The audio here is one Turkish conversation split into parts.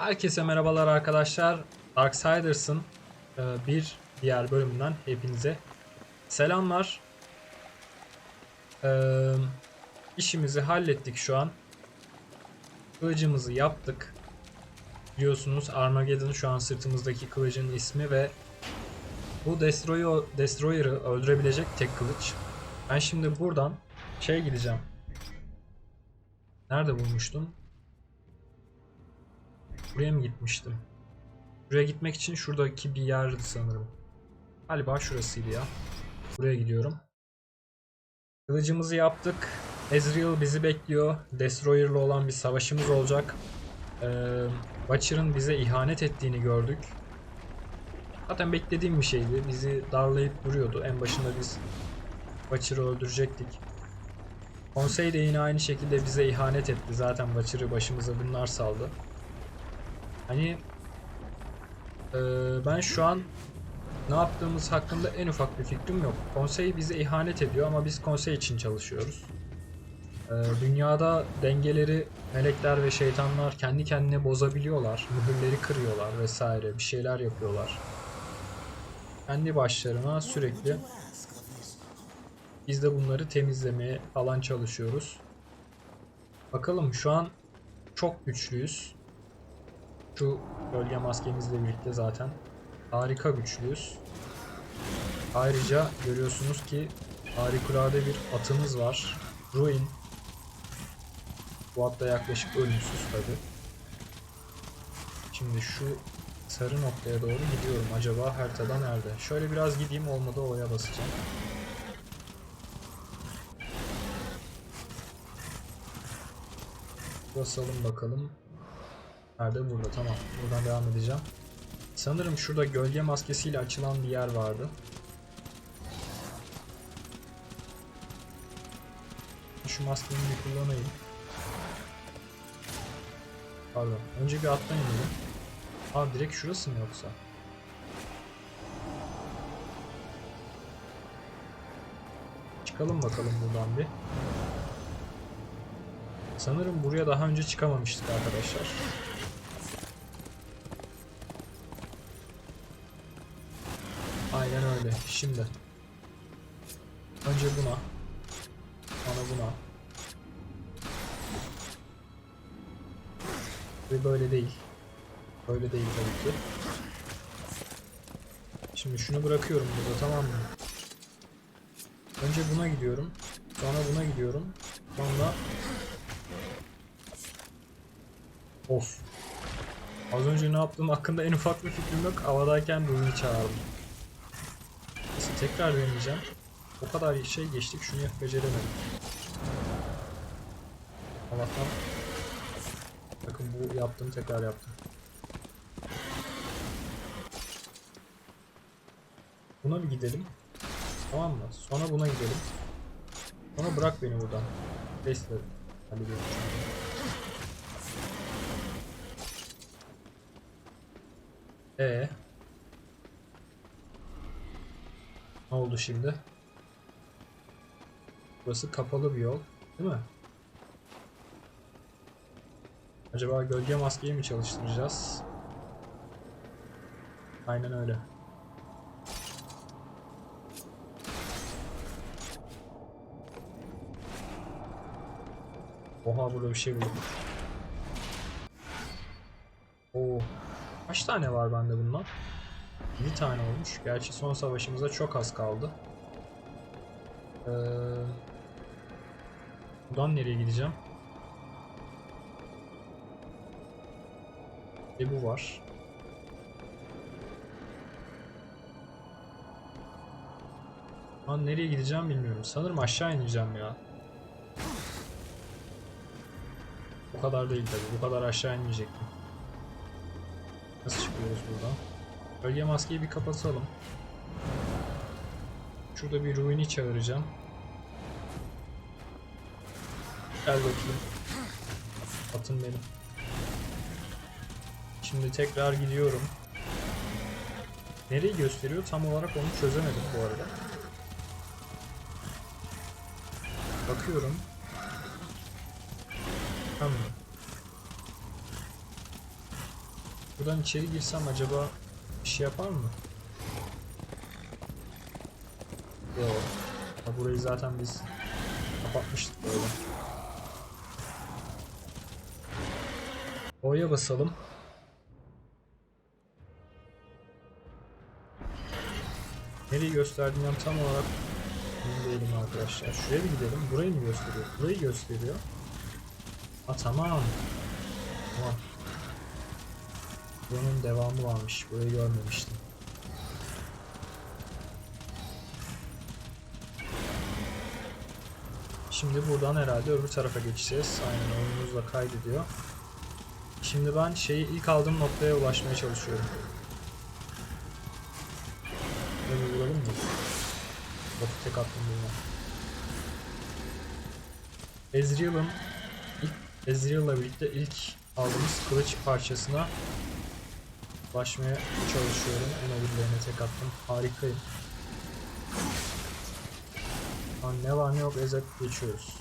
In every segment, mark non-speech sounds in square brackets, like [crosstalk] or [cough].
Herkese merhabalar arkadaşlar. Darksiders'ın e, bir diğer bölümünden hepinize selamlar. E, işimizi hallettik şu an. Kılıcımızı yaptık. Biliyorsunuz Armageddon şu an sırtımızdaki kılıcın ismi ve bu Destroyer, Destroyer'ı öldürebilecek tek kılıç. Ben şimdi buradan şey gideceğim. Nerede bulmuştum? Buraya mı gitmiştim? Buraya gitmek için şuradaki bir yerdi sanırım. Galiba şurasıydı ya. Buraya gidiyorum. Kılıcımızı yaptık. Ezreal bizi bekliyor. Destroyer'la olan bir savaşımız olacak. Ee, Watcher'ın bize ihanet ettiğini gördük. Zaten beklediğim bir şeydi. Bizi darlayıp duruyordu. En başında biz Watcher'ı öldürecektik. Konsey de yine aynı şekilde bize ihanet etti. Zaten Watcher'ı başımıza bunlar saldı. Hani eee, ben şu an ne yaptığımız hakkında en ufak bir fikrim yok. Konsey bize ihanet ediyor ama biz konsey için çalışıyoruz. Eee, dünyada dengeleri melekler ve şeytanlar kendi kendine bozabiliyorlar. Mühürleri kırıyorlar vesaire bir şeyler yapıyorlar. Kendi başlarına sürekli biz de bunları temizlemeye falan çalışıyoruz. Bakalım şu an çok güçlüyüz. Şu gölge maskemizle birlikte zaten harika güçlüyüz. Ayrıca görüyorsunuz ki harikulade bir atımız var. Ruin. Bu at da yaklaşık ölümsüz tabi. Şimdi şu sarı noktaya doğru gidiyorum. Acaba haritada nerede? Şöyle biraz gideyim olmadı oya basacağım. Basalım bakalım. Nerede? Burada. Tamam. Buradan devam edeceğim. Sanırım şurada gölge maskesiyle açılan bir yer vardı. Şu maskeyi bir kullanayım. Pardon. Önce bir attan inelim. Aa direkt şurası mı yoksa? Çıkalım bakalım buradan bir. Sanırım buraya daha önce çıkamamıştık arkadaşlar. Aynen öyle. Şimdi. Önce buna. Sonra buna. Ve böyle değil. Böyle değil tabii ki. Şimdi şunu bırakıyorum burada tamam mı? Önce buna gidiyorum. Sonra buna gidiyorum. Sonra Of. Az önce ne yaptığım hakkında en ufak bir fikrim yok. Havadayken Ruin'i çağırdım. Tekrar deneyeceğim. O kadar şey geçtik şunu yap beceremedim. Allah'tan Bakın bu yaptım tekrar yaptım. Buna bir gidelim. Tamam mı? Sonra buna gidelim. Sonra bırak beni buradan. Besle. Hallediyorum. Ee. Ne oldu şimdi? Burası kapalı bir yol, değil mi? Acaba gölge maskeyi mi çalıştıracağız? Aynen öyle. Oha burada bir şey buldum. Oo. Kaç tane var bende bundan? 7 tane olmuş. Gerçi son savaşımıza çok az kaldı. Ee, buradan nereye gideceğim? E bu var. Lan nereye gideceğim bilmiyorum. Sanırım aşağı ineceğim ya. Bu kadar değil tabi. Bu kadar aşağı inmeyecektim. Nasıl çıkıyoruz buradan? Bölge maskeyi bir kapatalım. Şurada bir ruini çağıracağım. Gel bakayım. Atın benim. Şimdi tekrar gidiyorum. Nereyi gösteriyor tam olarak onu çözemedim bu arada. Bakıyorum. Tamam. Buradan içeri girsem acaba şey yapar mı? Yok. Burayı zaten biz kapatmıştık böyle. O'ya basalım. Nereyi gösterdiğinden tam olarak değilim arkadaşlar. Şuraya bir gidelim. Burayı mı gösteriyor? Burayı gösteriyor. Ha tamam. Tamam. Buranın devamı varmış. Burayı görmemiştim. Şimdi buradan herhalde öbür tarafa geçeceğiz. Aynen oyunumuz da kaydediyor. Şimdi ben şeyi ilk aldığım noktaya ulaşmaya çalışıyorum. Böyle vuralım mı? Botu tek attım buna. Ezreal'ın Ezreal'la birlikte ilk aldığımız kılıç parçasına ulaşmaya çalışıyorum. En öbürlerine tek attım. Harikayım. Lan ne var ne yok ezip geçiyoruz.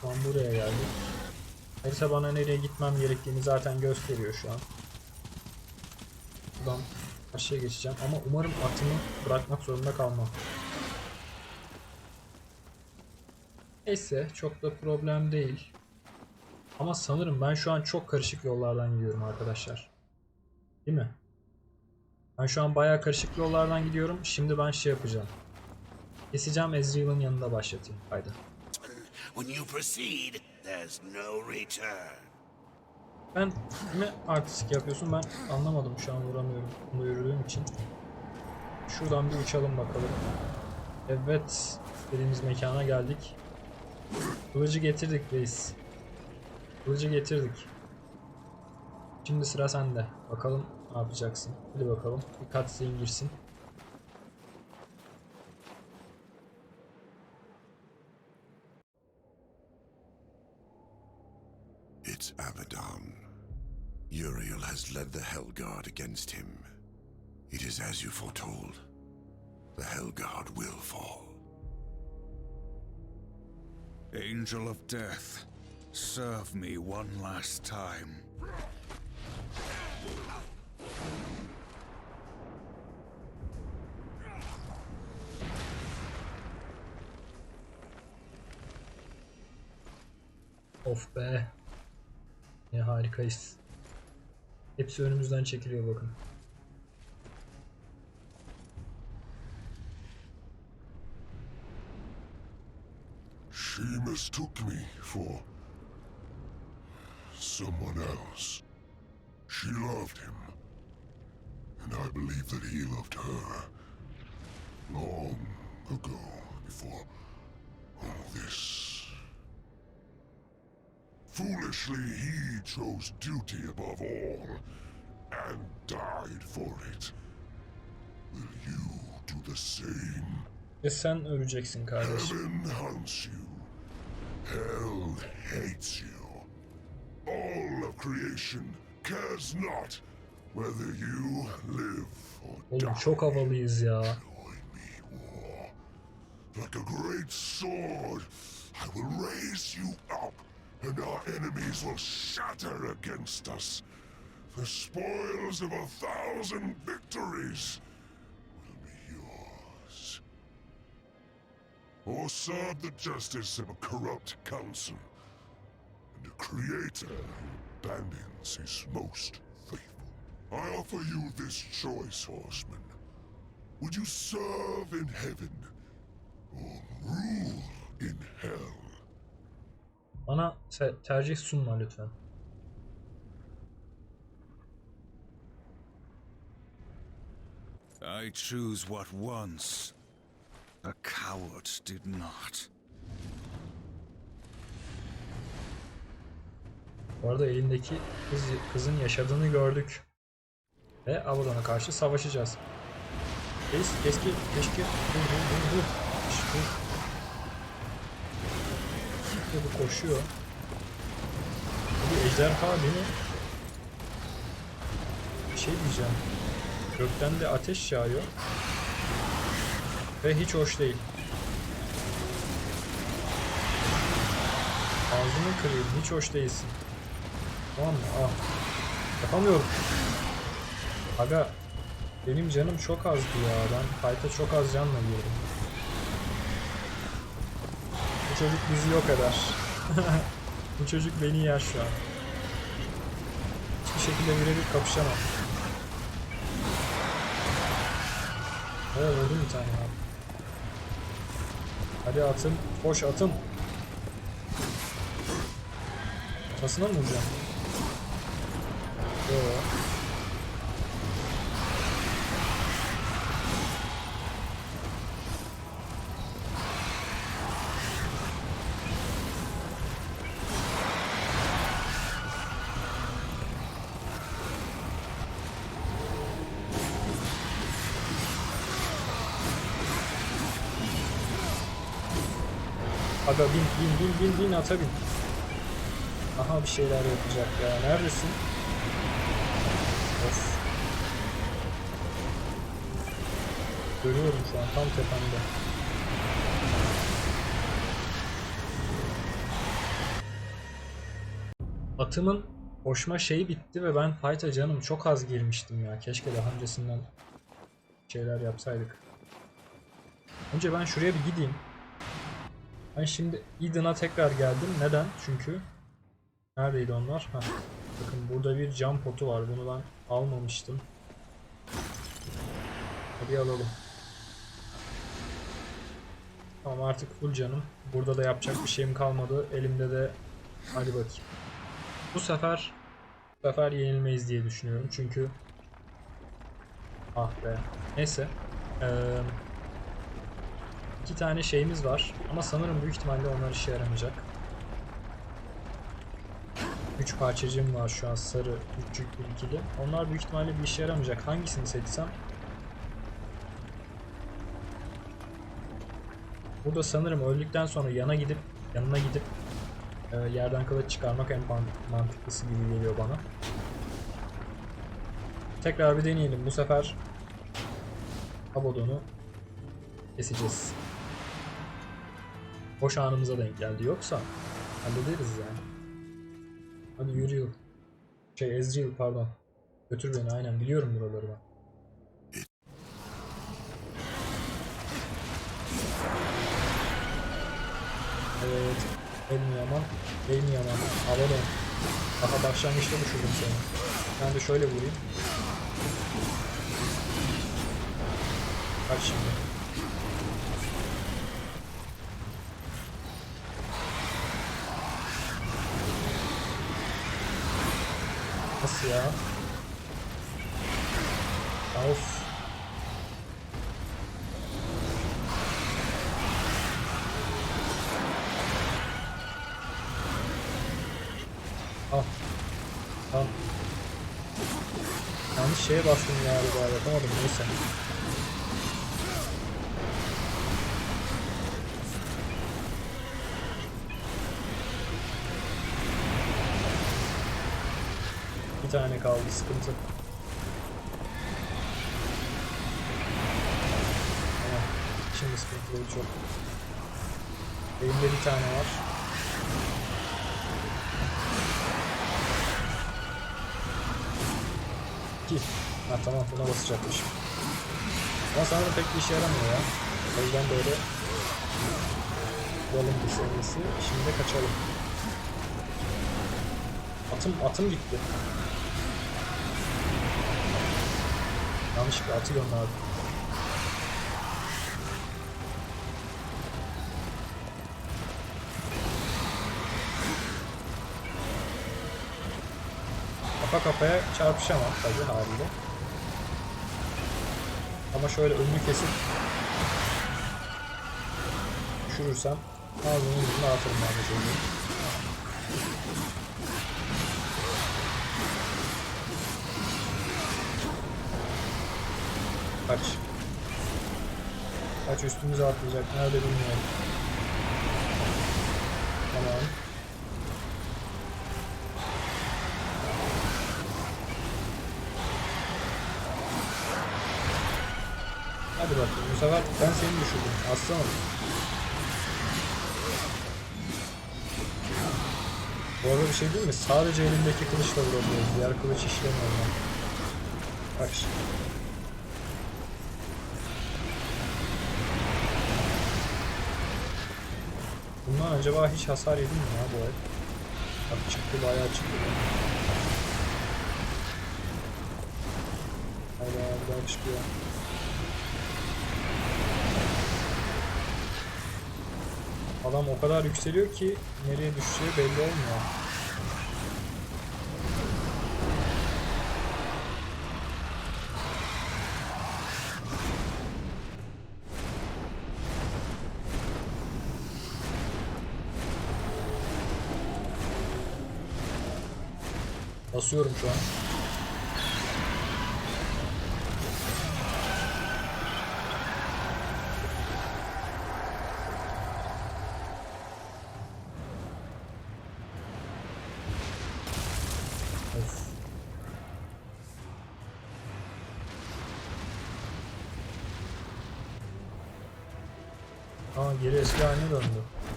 Şu an buraya geldik. Harita bana nereye gitmem gerektiğini zaten gösteriyor şu an. Buradan karşıya geçeceğim ama umarım atımı bırakmak zorunda kalmam. Neyse çok da problem değil. Ama sanırım ben şu an çok karışık yollardan gidiyorum arkadaşlar. Değil mi? Ben şu an bayağı karışık yollardan gidiyorum. Şimdi ben şey yapacağım. Keseceğim Ezreal'ın yanında başlatayım. Haydi. When you proceed, there's no return. Ben mi artistik yapıyorsun ben anlamadım şu an vuramıyorum bunu yürüdüğüm için. Şuradan bir uçalım bakalım. Evet istediğimiz mekana geldik. Kılıcı getirdik reis. Kılıcı getirdik. Şimdi sıra sende. Bakalım ne yapacaksın. Hadi bakalım. Bir cutscene girsin. It's Abaddon. Uriel has led the Hellguard against him. It is as you foretold. The Hellguard will fall. Angel of Death, serve me one last time. Of be. Ne harikayız. Hepsi önümüzden çekiliyor bakın. She mistook me for someone else. She loved him, and I believe that he loved her long ago before all this. Foolishly, he chose duty above all and died for it. Will you do the same? Ve sen öleceksin kardeşim. Heaven hunts you. Hell hates you. All of creation cares not whether you live or Oğlum die. çok havalıyız ya. Join me, war. Like a great sword, I will raise you up, and our enemies will shatter against us. The spoils of a thousand victories will be yours. Or serve the justice of a corrupt council, and a creator who abandons his most faithful. I offer you this choice, horseman. Would you serve in heaven or rule in hell? Bana te- tercih sunma lütfen. I choose what once a coward did not. Bu arada elindeki kız, kızın yaşadığını gördük. Ve Abaddon'a karşı savaşacağız. Reis keşke keşke dur dur dur dur. İşte bu koşuyor. Bu ejderha beni bir şey diyeceğim. Gökten de ateş yağıyor. Ve hiç hoş değil. Ağzını kırayım. Hiç hoş değilsin. Tamam mı? Al. Yapamıyorum. Aga benim canım çok azdı ya. Ben fight'a çok az canla girdim. Çocuk bizi yok eder. [laughs] Bu çocuk beni yer şu an. Hiçbir şekilde birebir kapışamam. Evet vurdum bir tane abi. Hadi atın. Koş atın. Kafasına mı vuracağım? Yo. Bin bin bin ata bin. Aha bir şeyler yapacak ya. Neredesin? Of. Görüyorum şu an tam tepemde. Atımın koşma şeyi bitti ve ben fight'a canım çok az girmiştim ya. Keşke daha öncesinden şeyler yapsaydık. Önce ben şuraya bir gideyim. Ben şimdi Eden'a tekrar geldim. Neden? Çünkü neredeydi onlar? Heh. Bakın burada bir cam potu var. Bunu ben almamıştım. Hadi alalım. Tamam artık full canım. Burada da yapacak bir şeyim kalmadı. Elimde de hadi bakayım. Bu sefer bu sefer yenilmeyiz diye düşünüyorum. Çünkü ah be. Neyse. Eee İki tane şeyimiz var ama sanırım büyük ihtimalle onlar işe yaramayacak. Üç parçacığım var şu an sarı, üç yüklü ikili. Onlar büyük ihtimalle bir işe yaramayacak. Hangisini seçsem? Burada sanırım öldükten sonra yana gidip yanına gidip e, yerden kılıç çıkarmak en man- mantıklısı gibi geliyor bana. Tekrar bir deneyelim. Bu sefer Abaddon'u keseceğiz. Boş anımıza denk geldi. Yoksa hallederiz yani. Hadi yürüyor. Şey Ezreal pardon. Götür beni aynen biliyorum buraları ben. Evet. El mi yaman? El mi yaman? Avalon. Daha başlangıçta düşürdüm seni. Ben de şöyle vurayım. Kaç şimdi. Nasıl ya? Of. Al. Al. Yanlış şeye bastım galiba yapamadım neyse. Bir tane kaldı sıkıntı. Şimdi sıkıntı değil çok. Elimde bir tane var. İki. Ha tamam buna basacakmışım. Ama sanırım pek bir işe yaramıyor ya. O yüzden böyle bir seviyesi. Şimdi kaçalım. Atım atım gitti. Yanlışlıkla atı gönderdim. Kafa kafaya çarpışamam tabii haliyle. Ama şöyle önünü kesip düşürürsem ağzının yüzüne atırım ben de Kaç üstümüze atlayacak. Nerede bilmiyorum. Tamam. Hadi bakalım. Bu sefer ben seni düşürdüm. Aslanım. Bu arada bir şey değil mi? Sadece elimdeki kılıçla vurabiliyoruz. Diğer kılıç işlemiyor. Bak şimdi. Bundan acaba hiç hasar yedin mi ya bu el? Bak çıktı bayağı çıktı. Bir daha çıkıyor. Adam o kadar yükseliyor ki nereye düşeceği belli olmuyor. Basıyorum şu an. Aa geri eski haline döndü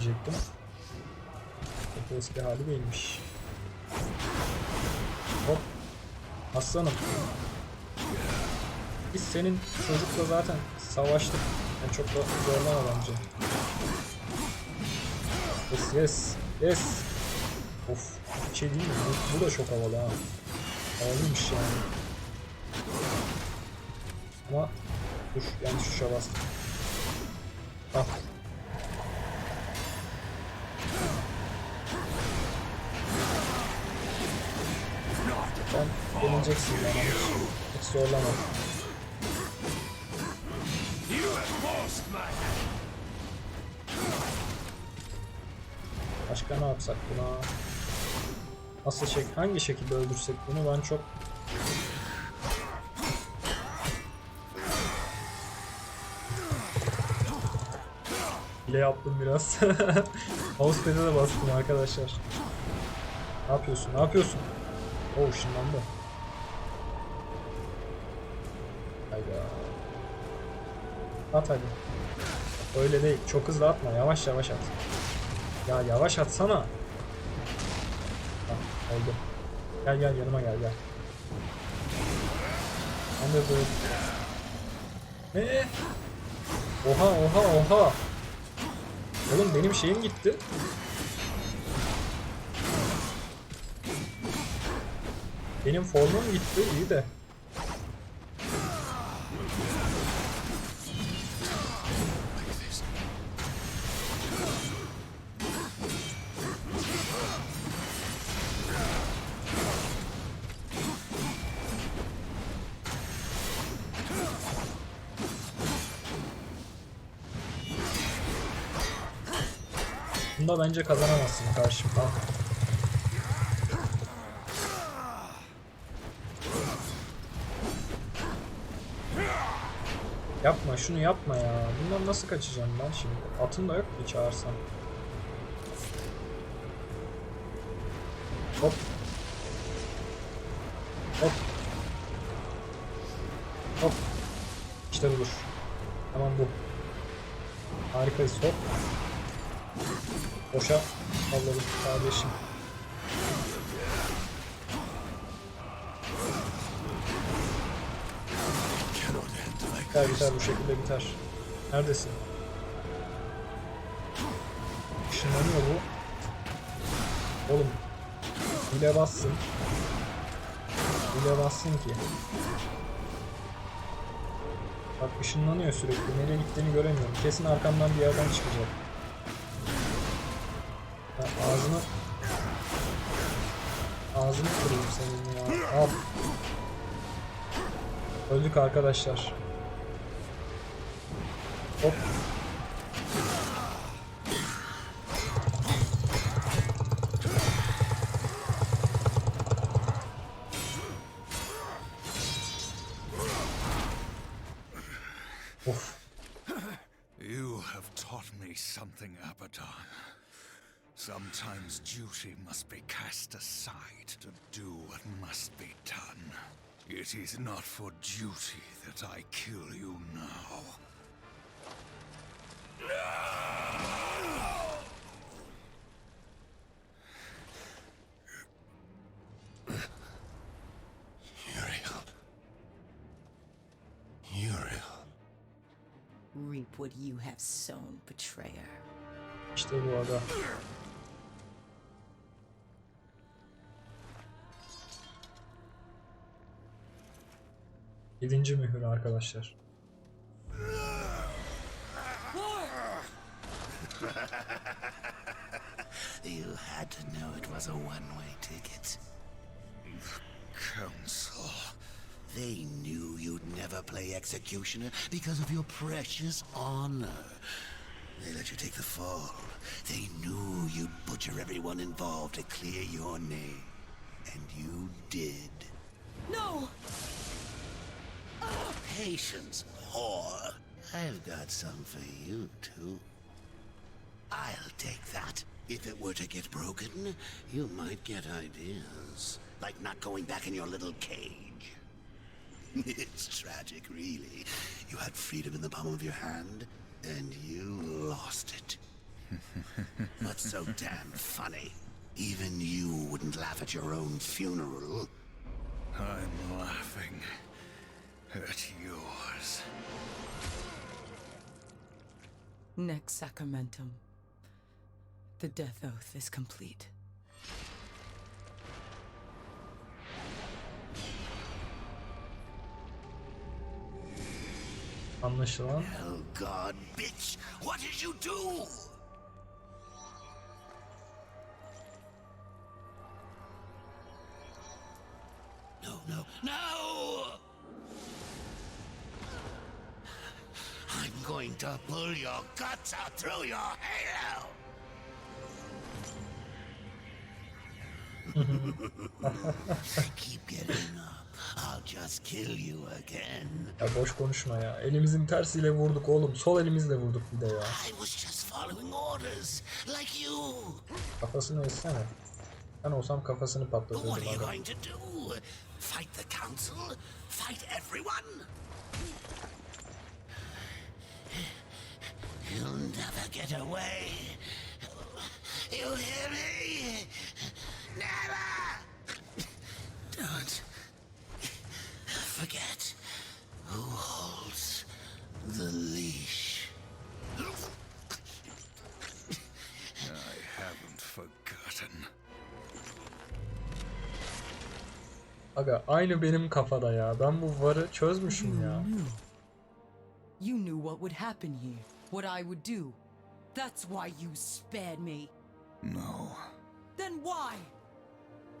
diyecektim. Çok eski hali değilmiş. Aslanım. Biz senin çocukla zaten savaştık. Yani çok da zorlama bence. Yes yes. Yes. Of. Bir şey değil mi? Bu, bu da çok havalı ha. Havalıymış yani. Ama dur yanlış tuşa bastım. Ah. Sen denileceksin bana. Hiç zorlama. Başka ne yapsak buna? Nasıl şek hangi şekilde öldürsek bunu ben çok Hile yaptım biraz. [laughs] Mousepad'e de bastım arkadaşlar. Ne yapıyorsun? Ne yapıyorsun? Oh ışınlandı. At hadi. Öyle değil. Çok hızlı atma. Yavaş yavaş at. Ya yavaş atsana. Ha, oldu. Gel gel yanıma gel gel. Böyle... Ne? Oha oha oha. Oğlum benim şeyim gitti. Benim formum gitti iyi de. Bunda bence kazanamazsın karşımda. Yapma şunu yapma ya. Bundan nasıl kaçacağım ben şimdi? Atım da yok ki çağırsam. Hop. Hop. Hop. İşte budur. Tamam bu. Harikayız hop. Boşa salladım kardeşim. Biter biter bu şekilde biter. Neredesin? Işınlanıyor bu. Oğlum. Hile bassın. Hile bassın ki. Bak ışınlanıyor sürekli. Nereye gittiğini göremiyorum. Kesin arkamdan bir yerden çıkacak. Ağzını Ağzını kırayım senin ya. Al. Öldük arkadaşlar. Hop. Sometimes duty must be cast aside to do what must be done. It is not for duty that I kill you now. Uriel. Uriel. Reap what you have sown, betrayer. İşte bu. Yedinci mühür arkadaşlar. You had to know it was a one-way ticket. Council. They knew you'd never play executioner because of your precious honor. They let you take the fall. They knew you'd butcher everyone involved to clear your name. And you did. No! Patience, whore. I've got some for you, too. I'll take that. If it were to get broken, you might get ideas. Like not going back in your little cage. [laughs] it's tragic, really. You had freedom in the palm of your hand, and you lost it. [laughs] What's so damn funny? Even you wouldn't laugh at your own funeral. I'm laughing at yours. Next sacramentum. The death oath is complete. Anlaşılan Oh God, bitch! What did you do? No, no, no! Going to pull your guts out through your halo! [laughs] Keep getting up. I'll just kill you again. ya boş konuşma ya. Elimizin tersiyle vurduk oğlum. Sol elimizle vurduk bir de ya. I was just following orders, like you. Kafasını etsene. Ben olsam kafasını But what patlatırdım are you going to do? Fight the council? Fight everyone? You'll never get away. You hear me? Never! Don't forget who holds the leash. I haven't forgotten. Aga aynı benim kafada ya. Ben bu varı çözmüşüm ya. You knew what would happen here, what I would do. That's why you spared me. No, Then why?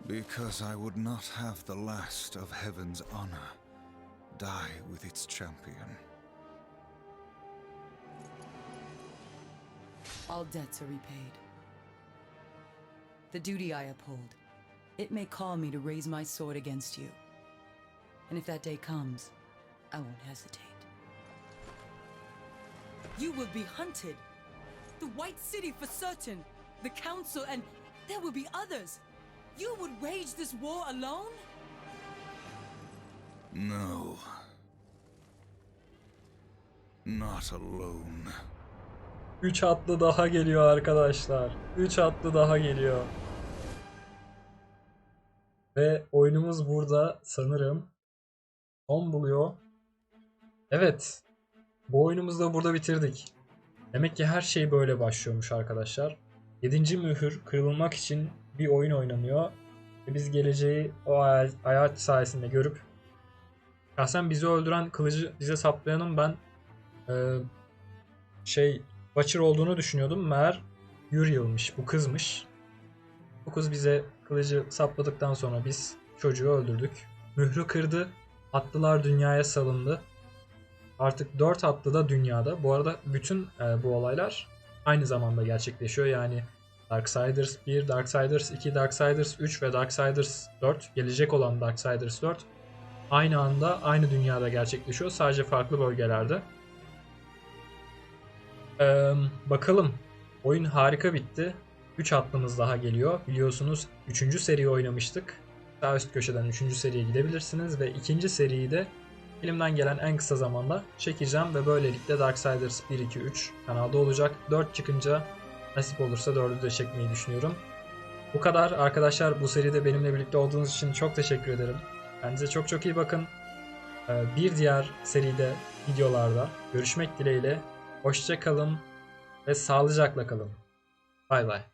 because I would not have the last of heaven's honor die with its champion. All debts are repaid. The duty I uphold, it may call me to raise my sword against you. And if that day comes, I won't hesitate. You will be hunted. The White City for certain. The Council, and there will be others. You would wage this war alone? No. Not alone. 3 atlı daha geliyor arkadaşlar. 3 atlı daha geliyor. Ve oyunumuz burada sanırım son buluyor. Evet. Bu oyunumuzu da burada bitirdik. Demek ki her şey böyle başlıyormuş arkadaşlar. 7. mühür kırılmak için bir oyun oynanıyor. Ve biz geleceği o hayat sayesinde görüp şahsen bizi öldüren kılıcı bize saplayanın ben e, şey Watcher olduğunu düşünüyordum. Meğer Uriel'miş. Bu kızmış. Bu kız bize kılıcı sapladıktan sonra biz çocuğu öldürdük. Mührü kırdı. Atlılar dünyaya salındı. Artık 4 atlı da dünyada. Bu arada bütün e, bu olaylar aynı zamanda gerçekleşiyor. Yani Darksiders 1, Darksiders 2, Darksiders 3 ve Darksiders 4 gelecek olan Darksiders 4 aynı anda aynı dünyada gerçekleşiyor. Sadece farklı bölgelerde. Ee, bakalım. Oyun harika bitti. 3 atlımız daha geliyor. Biliyorsunuz 3. seriyi oynamıştık. Sağ üst köşeden 3. seriye gidebilirsiniz ve 2. seriyi de elimden gelen en kısa zamanda çekeceğim ve böylelikle Darksiders 1, 2, 3 kanalda olacak. 4 çıkınca nasip olursa 4'ü de çekmeyi düşünüyorum. Bu kadar arkadaşlar bu seride benimle birlikte olduğunuz için çok teşekkür ederim. Kendinize çok çok iyi bakın. Ee, bir diğer seride videolarda görüşmek dileğiyle. Hoşça kalın ve sağlıcakla kalın. Bay bay.